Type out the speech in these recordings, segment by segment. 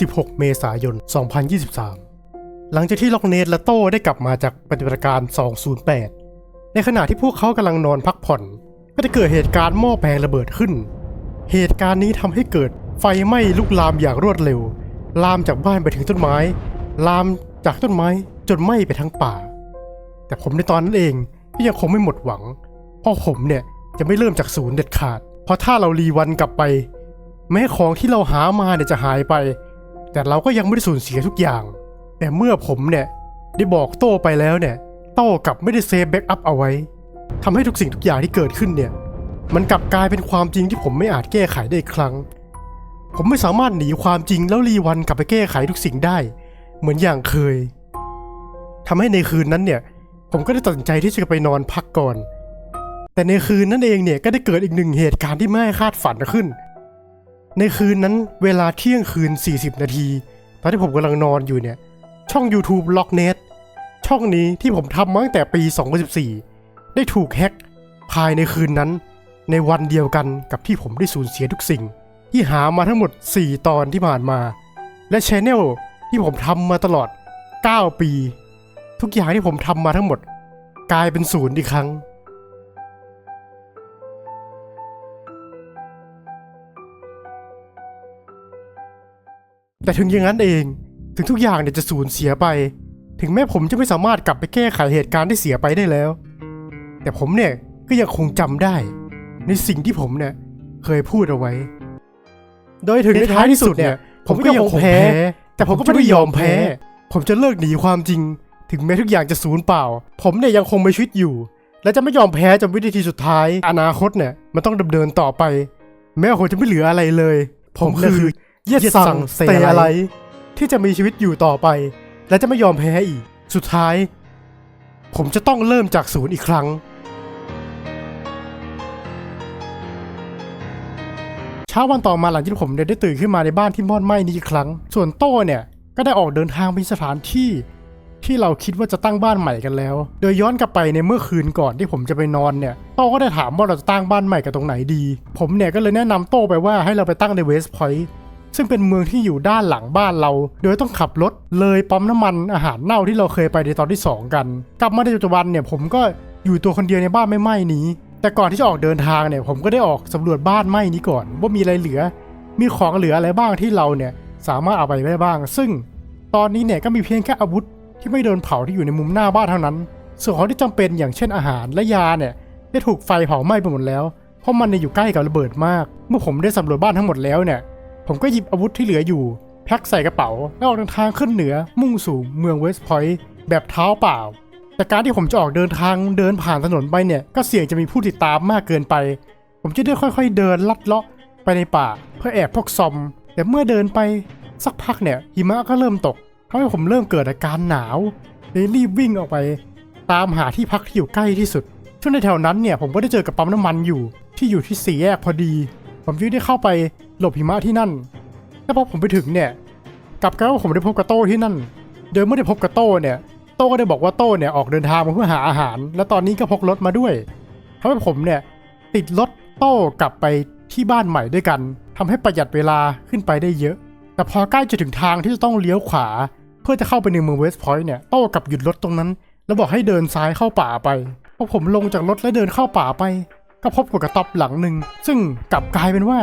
16 เมษายน 2023 หลังจากที่ล็อกเนตและโต้ได้กลับมาจากปฏิบัติการ 208 ในขณะที่พวกเขากำลังนอนพักผ่อน ก็ได้เกิดเหตุการณ์หม้อแปลงระเบิดขึ้น เหตุการณ์นี้ทำให้เกิดไฟไหม้ลุกลามอย่างรวดเร็ว ลามจากบ้านไปถึงต้นไม้ ลามจากต้นไม้จนไหม้ไปทั้งป่า แต่ผมในตอนนั้นเองก็ยังคงไม่หมดหวัง เพราะผมเนี่ยจะไม่เริ่มจากศูนย์เด็ดขาด เพราะถ้าเรารีวันกลับไป แม้ของที่เราหามาเนี่ยจะหายไป แต่เราก็ยังไม่ได้สูญเสียทุกอย่าง แต่เมื่อผมเนี่ยได้บอกโต้ไปแล้วเนี่ย โต้กลับไม่ได้เซฟแบ็กอัพเอาไว้ทำให้ทุกสิ่งทุกอย่างที่เกิดขึ้นเนี่ย มันกลับกลายเป็นความจริงที่ผมไม่อาจแก้ไขได้อีกครั้ง ผมไม่สามารถหนีความจริงแล้วรีวันกลับไปแก้ไขทุกสิ่งได้ เหมือนอย่างเคยทำให้ในคืนนั้นเนี่ย ผมก็ได้ตัดสินใจที่จะไปนอนพักก่อน แต่ในคืนนั้นเองเนี่ยก็ได้เกิดอีกหนึ่งเหตุการณ์ที่ไม่คาดฝันขึ้น ในคืนนั้นเวลาเที่ยงคืน 40 นาที ตอนที่ผมกำลังนอนอยู่เนี่ย ช่อง YouTube l o c k n e t ช่องนี้ที่ผมทำมาตั้งแต่ปี 2014 ได้ถูกแฮ็กภายในคืนนั้น ในวันเดียวกันกับที่ผมได้สูญเสียทุกสิ่ง ที่หามาทั้งหมด 4 ตอนที่ผ่านมา และชแนลที่ผมทำมาตลอด 9 ปี ทุกอย่างที่ผมทำมาทั้งหมด กลายเป็นศูนย์อีกครั้ง แต่ถึงอย่างนั้นเอง ถึงทุกอย่างเนี่ยจะสูญเสียไป ถึงแม้ผมจะไม่สามารถกลับไปแก้ไขเหตุการณ์ที่เสียไปได้แล้ว แต่ผมเนี่ยก็ยังคงจำได้ ในสิ่งที่ผมเนี่ยเคยพูดเอาไว้ โดยถึงในท้ายที่สุดเนี่ย ผมก็ยังคงแพ้ แต่ผมก็ไม่ได้ยอมแพ้ ผมจะเลิกหนีความจริง ถึงแม้ทุกอย่างจะสูญเปล่า ผมเนี่ยยังคงมีชีวิตอยู่ และจะไม่ยอมแพ้จนวินาทีสุดท้าย อนาคตเนี่ยมันต้องดำเนินต่อไป แม้ผมจะไม่เหลืออะไรเลย ผมคือ เยสซังเซอะไร ที่จะมีชีวิตอยู่ต่อไป และจะไม่ยอมแพ้อีก สุดท้าย ผมจะต้องเริ่มจากศูนย์อีกครั้ง เช้าวันต่อมาหลังที่ผมได้ตื่นขึ้นมาในบ้านที่มอดไหม้นี้อีกครั้ง ส่วนโต้เนี่ยก็ได้ออกเดินทางไปสถานที่ ที่เราคิดว่าจะตั้งบ้านใหม่กันแล้ว โดยย้อนกลับไปในเมื่อคืนก่อนที่ผมจะไปนอนเนี่ยโต้ก็ได้ถามว่าเราจะตั้งบ้านใหม่กันตรงไหนดี ผมเนี่ยก็เลยแนะนำโต้ไปว่าให้เราไปตั้งในเวสต์พอยต์ ซึ่งเป็นเมืองที่อยู่ด้านหลังบ้านเรา โดยต้องขับรถเลยปั๊มน้ำมันอาหารเน่าที่เราเคยไปในตอนที่สองกัน กลับมาในปัจจุบันเนี่ยผมก็อยู่ตัวคนเดียวในบ้านไม่ไหม้นี้ แต่ก่อนที่จะออกเดินทางเนี่ยผมก็ได้ออกสำรวจบ้านไหม้นี้ก่อน ว่ามีอะไรเหลือ มีของเหลืออะไรบ้างที่เราเนี่ยสามารถเอาไปได้บ้าง ซึ่งตอนนี้เนี่ยก็มีเพียงแค่อาวุธที่ไม่โดนเผาที่อยู่ในมุมหน้าบ้านเท่านั้น ส่วนของที่จำเป็นอย่างเช่นอาหารและยาเนี่ยได้ถูกไฟเผาไหม้ไปหมดแล้ว เพราะมันเนี่ยอยู่ใกล้กับระเบิดมาก เมื่อผมได้สำรวจบ้านทั้งหมดแล้วเนี่ย ผมก็หยิบอาวุธที่เหลืออยู่ แพ็คใส่กระเป๋า แล้วออกเดินทางขึ้นเหนือมุ่งสู่เมืองเวสต์พอยต์แบบเท้าเปล่า แต่การที่ผมจะออกเดินทางเดินผ่านถนนไปเนี่ย ก็เสี่ยงจะมีผู้ติดตามมากเกินไป ผมจะได้ค่อย ๆ เดินลัดเลาะไปในป่า เพื่อแอบพวกซอม แต่เมื่อเดินไปสักพักเนี่ยหิมะก็เริ่มตกทำให้ผมเริ่มเกิดอาการหนาวเลยรีบวิ่งออกไป ตามหาที่พักที่อยู่ใกล้ที่สุดช่วงในแถวนั้นเนี่ยผมก็ได้เจอกับปั๊มน้ำมันอยู่ที่อยู่ที่สี่แยกพอดี ผมจึงได้เข้าไป หลบหิมะที่นั่น แล้วพอผมไปถึงเนี่ย กลับกลายว่าผมได้พบกับโต้ที่นั่นโดยเมื่อได้พบกับโต้เนี่ย โต้ก็ได้บอกว่าโต้เนี่ยออกเดินทางมาเพื่อหาอาหาร และตอนนี้ก็พกรถมาด้วยทำให้ผมเนี่ยติดรถโต้กลับไปที่บ้านใหม่ด้วยกันทำให้ประหยัดเวลาขึ้นไปได้เยอะ แต่พอใกล้จะถึงทางที่จะต้องเลี้ยวขวา เพื่อจะเข้าไปในเมืองเวสต์พอยต์เนี่ยโต้กลับหยุดรถตรงนั้น แล้วบอกให้เดินซ้ายเข้าป่าไปพอผมลงจากรถและเดินเข้าป่าไป ก็พบกับกระต๊อบหลังหนึ่งซึ่งกลับกลายเป็นว่า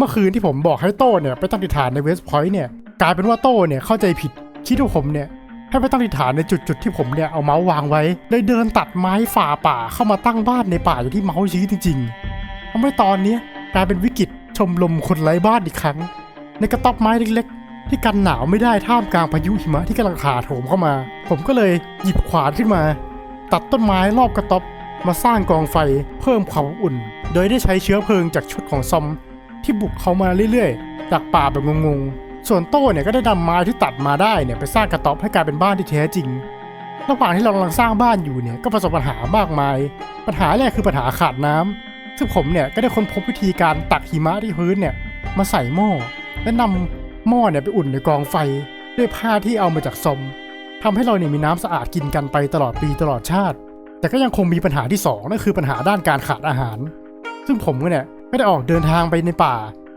มื่อคืนที่ผมบอกให้โต้เนี่ยไปตั้งติฐานในเวสต์พอยต์เนี่ยกลายเป็นว่าโต้เนี่ยเข้าใจผิดคิดว่าผมเนี่ยให้ไปตั้งติฐานในจุดๆที่ผมเนี่ยเอาเมาส์วางไว้เลยเดินตัดไม้ฝ่าป่าเข้ามาตั้งบ้านในป่าอย่างที่เมาส์ชี้จริงๆทำให้ตอนนี้กลายเป็นวิกฤตชมลมคนไร้บ้านอีกครั้ง ในกระต๊อบไม้เล็กๆ ที่กันหนาวไม่ได้ท่ามกลางพายุหิมะที่กำลังถาโถมเข้ามา ผมก็เลยหยิบขวานขึ้นมา ตัดต้นไม้รอบกระต๊อบมาสร้างกองไฟเพิ่มความอุ่น โดยได้ใช้เชื้อเพลิงจากชุดของซอม ที่บุกเขามาเรื่อยๆ จากป่าแบบงงๆ ส่วนโต้เนี่ยก็ได้นำไม้ที่ตัดมาได้เนี่ยไปสร้างกระต๊อบให้กลายเป็นบ้านที่แท้จริง ระหว่างที่เรากำลังสร้างบ้านอยู่เนี่ยก็ประสบปัญหามากมาย ปัญหาแรกคือปัญหาขาดน้ำซึ่งผมเนี่ยก็ได้ค้นพบวิธีการตักหิมะที่พื้นเนี่ยมาใส่หม้อและนำหม้อเนี่ยไปอุ่นในกองไฟ ด้วยผ้าที่เอามาจากซมทำให้เราเนี่ยมีน้ำสะอาดกินกันไปตลอดปีตลอดชาติ แต่ก็ยังคงมีปัญหาที่สองนั่นคือปัญหาด้านการขาดอาหาร ซึ่งผมก็เนี่ย ก็ได้ออกเดินทางไปในป่า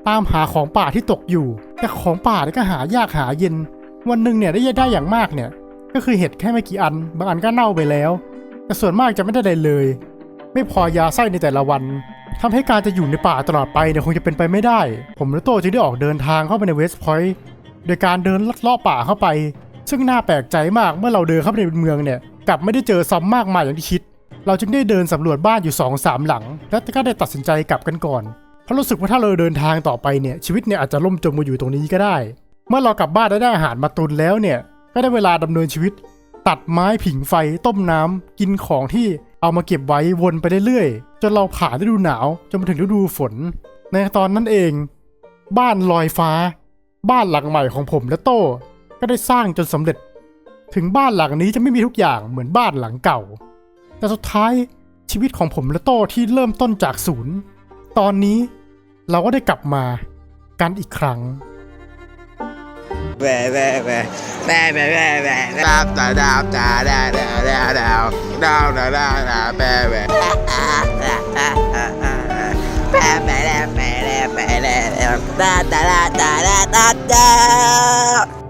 ตามหาของป่าที่ตกอยู่ แต่ของป่าเนี่ยก็หายากหาเย็น วันหนึ่งเนี่ยได้ได้อย่างมากเนี่ย ก็คือเห็ดแค่ไม่กี่อัน บางอันก็เน่าไปแล้ว แต่ส่วนมากจะไม่ได้ใดเลย ไม่พอยาไส้ในแต่ละวันทำให้การจะอยู่ในป่าตลอดไปเนี่ยคงจะเป็นไปไม่ได้ ผมและโตจึงได้ออกเดินทางเข้าไปในเวสต์พอยต์โดยการเดินลัดเลาะป่าเข้าไป ซึ่งน่าแปลกใจมากเมื่อเราเดินเข้าไปในเมืองเนี่ยกลับไม่ได้เจอซ้ำมากมายอย่างที่คิด เราจึงได้เดินสำรวจบ้านอยู่2อสามหลัง แล้วก็ได้ตัดสินใจกลับกันก่อนเพราะรู้สึกว่าถ้าเราเดินทางต่อไปเนี่ยชีวิตเนี่ยอาจจะล่มจมมาอยู่ตรงนี้ก็ได้ เมื่อเรากลับบ้านและได้อาหารมาตุนแล้วเนี่ยก็ได้เวลาดำเนินชีวิต ตัดไม้ผิงไฟต้มน้ำกินของที่เอามาเก็บไว้วนไปเรื่อยๆจนเราผ่านฤดูหนาวจนมาถึงฤดูฝน ในตอนนั้นเอง บ้านลอยฟ้า บ้านหลังใหม่ของผมและโต้ก็ได้สร้างจนสำเร็จ ถึงบ้านหลังนี้จะไม่มีทุกอย่างเหมือนบ้านหลังเก่า แต่สุดท้ายชีวิตของผมและโต้ที่เริ่มต้นจากศูนย์ ตอนนี้เราก็ได้กลับมากันอีกครั้งแว่แว่แว่แว่แว่แว่แว่ดาวดาวดาวดาวดาวดาวดาวดาวดาวดาวดาวดาวแว่แว่แว่แว่แว่แว่แว่แว่แว่ดาวดาวดาวดาวดาว